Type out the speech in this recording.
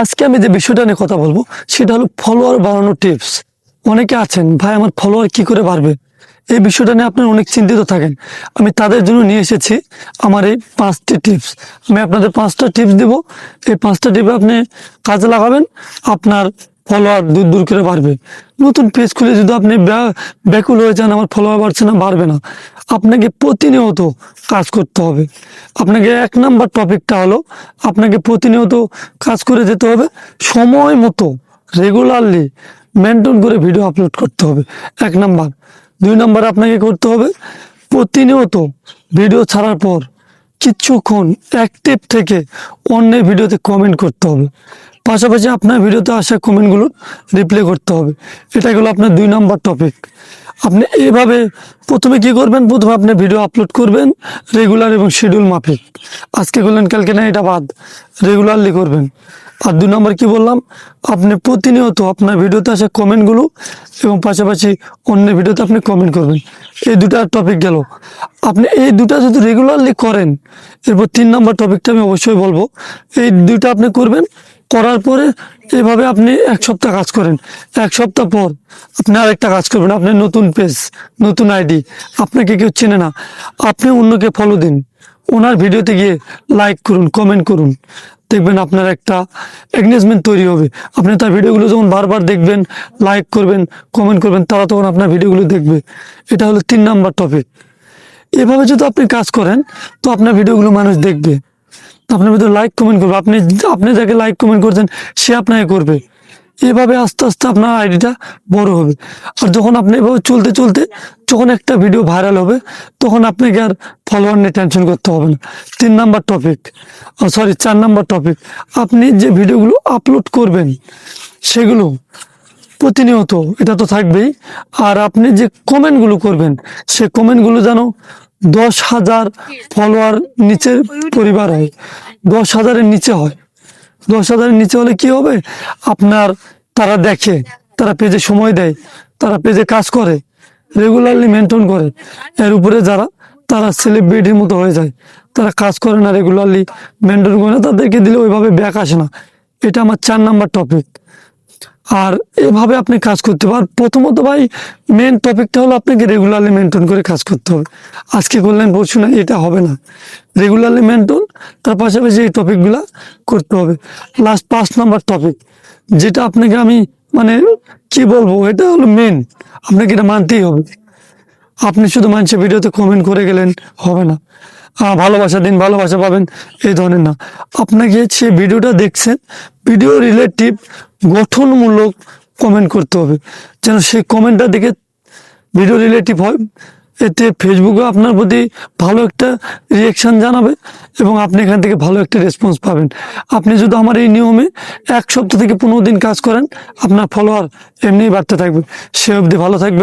আজকে আমি যে বিষয়টা নিয়ে কথা বলব, সেটা হলো ফলোয়ার বাড়ানোর টিপস অনেকে আছেন, ভাই, আমার ফলোয়ার কি করে বাড়বে? এই বিষয়টা নিয়ে আপনার অনেক চিন্তিত থাকেন। আমি তাদের জন্য নিয়ে এসেছি আমার এই পাঁচটি টিপস আমি আপনাদের পাঁচটা টিপস দেব। এই পাঁচটা টিপে আপনি কাজে লাগাবেন। আপনার ফলোয়ার দূর দূর করে বাড়বে। নতুন পেজ খুলে যদি আপনি ব্যা- ব্যাকুল হয়ে যান, আমার ফলোয়ার বাড়ছে না, বাড়বে না। আপনাকে প্রতিনিয়ত কাজ করতে হবে। আপনাকে এক নাম্বার টপিকটা হলো, আপনাকে প্রতিনিয়ত কাজ করে যেতে হবে। সময় মতো রেগুলারলি মেনটেন করে ভিডিও আপলোড করতে হবে। এক নাম্বার দুই নাম্বার আপনাকে করতে হবে, প্রতিনিয়ত ভিডিও ছাড়ার পর কিছুক্ষণ অ্যাক্টিভ থেকে অন্যের ভিডিওতে কমেন্ট করতে হবে। পাশাপাশি আপনার ভিডিওতে আসা কমেন্টগুলো রিপ্লে করতে হবে। এটা গেলো আপনার দুই নম্বর টপিক আপনি এইভাবে প্রথমে কি করবেন? প্রথমে আপনি ভিডিও আপলোড করবেন রেগুলার এবং শিডিউল মাফিক। আজকে করলেন, কালকে না, এটা বাদ। রেগুলারলি করবেন। আর দুই নম্বর কি বললাম? আপনি প্রতিনিয়ত আপনার ভিডিওতে আসা কমেন্টগুলো এবং পাশাপাশি অন্য ভিডিওতে আপনি কমেন্ট করবেন। এই দুটা টপিক গেল। আপনি এই দুটা যদি রেগুলারলি করেন, এরপর তিন নম্বর টপিকটা আমি অবশ্যই বলব। এই দুইটা আপনি করবেন করার পরে এভাবে আপনি এক সপ্তাহ কাজ করেন। এক সপ্তাহ পর আপনি আরেকটা কাজ করবেন, আপনি নতুন পেজ নতুন আইডি আপনাকে কেউ চেনে না। আপনি অন্যকে ফলো দিন। ওনার ভিডিওতে গিয়ে লাইক করুন কমেন্ট করুন। দেখবেন আপনার একটা এগনেজমেন্ট তৈরি হবে। আপনি তার ভিডিওগুলো যখন বারবার দেখবেন লাইক করবেন কমেন্ট করবেন, তারা তখন আপনার ভিডিওগুলো দেখবে। এটা হলো তিন নাম্বার টপিক এভাবে যদি আপনি কাজ করেন, তো আপনার ভিডিওগুলো মানুষ দেখবে। আপনার ভিডিও লাইক কমেন্ট করবে। আপনি আপনি যাকে লাইক কমেন্ট করছেন, সে আপনাকে করবে। এভাবে আস্তে আস্তে আপনার আইডিটা বড় হবে। আর যখন আপনি এভাবে চলতে চলতে যখন একটা ভিডিও ভাইরাল হবে, তখন আপনাকে আর ফলোয়ার নিয়ে টেনশন করতে হবে না। তিন নাম্বার টপিক সরি চার নাম্বার টপিক আপনি যে ভিডিওগুলো আপলোড করবেন, সেগুলো প্রতিনিয়ত, এটা তো থাকবেই। আর আপনি যে কমেন্টগুলো করবেন, সে কমেন্টগুলো যেন দশ হাজার ফলোয়ার নিচের পরিবার হয়। দশ হাজারের নিচে হয়। দশ হাজারের নিচে হলে কি হবে? আপনার তারা দেখে, তারা পেজে সময় দেয়, তারা পেজে কাজ করে রেগুলারলি মেনটেন করে। এর উপরে যারা, তারা সেলিব্রিটির মতো হয়ে যায়। তারা কাজ করে না রেগুলারলি মেনটেন করে না, তাদেরকে দিলে ওইভাবে ব্যাক আসে না। এটা আমার চার নাম্বার টপিক আর এভাবে আপনি কাজ করতে পারেন প্রথমত ভাই মেন টপিকটা হলো আপনাকে রেগুলারলি মেনটেন করে কাজ করতে হবে। আজকে করলেন পরশু না, এটা হবে না। রেগুলারলি মেনটেন তার পাশাপাশি এই টপিকগুলো করতে হবে। লাস্ট পাঁচ নাম্বার টপিক যেটা আপনাকে আমি মানে কি বলব, এটা হলো মেন আপনাকে এটা মানতেই হবে। আপনি শুধু মানুষের ভিডিওতে কমেন্ট করে গেলেন, হবে না। ভালোবাসা দিন, ভালোবাসা পাবেন, এই ধরনের না। আপনাকে সে ভিডিওটা দেখছেন ভিডিও রিলেটিভ গঠনমূলক কমেন্ট করতে হবে। যেন সেই কমেন্টটা দেখে ভিডিও রিলেটিভ হয়। এতে ফেসবুকে আপনার প্রতি ভালো একটা রিয়েকশন জানাবে এবং আপনি এখান থেকে ভালো একটা রেসপন্স পাবেন। আপনি যদি আমার এই নিয়মে এক সপ্তাহ থেকে পনেরো দিন কাজ করেন, আপনার ফলোয়ার এমনিই বাড়তে থাকবে। সে অবধি ভালো থাকবেন।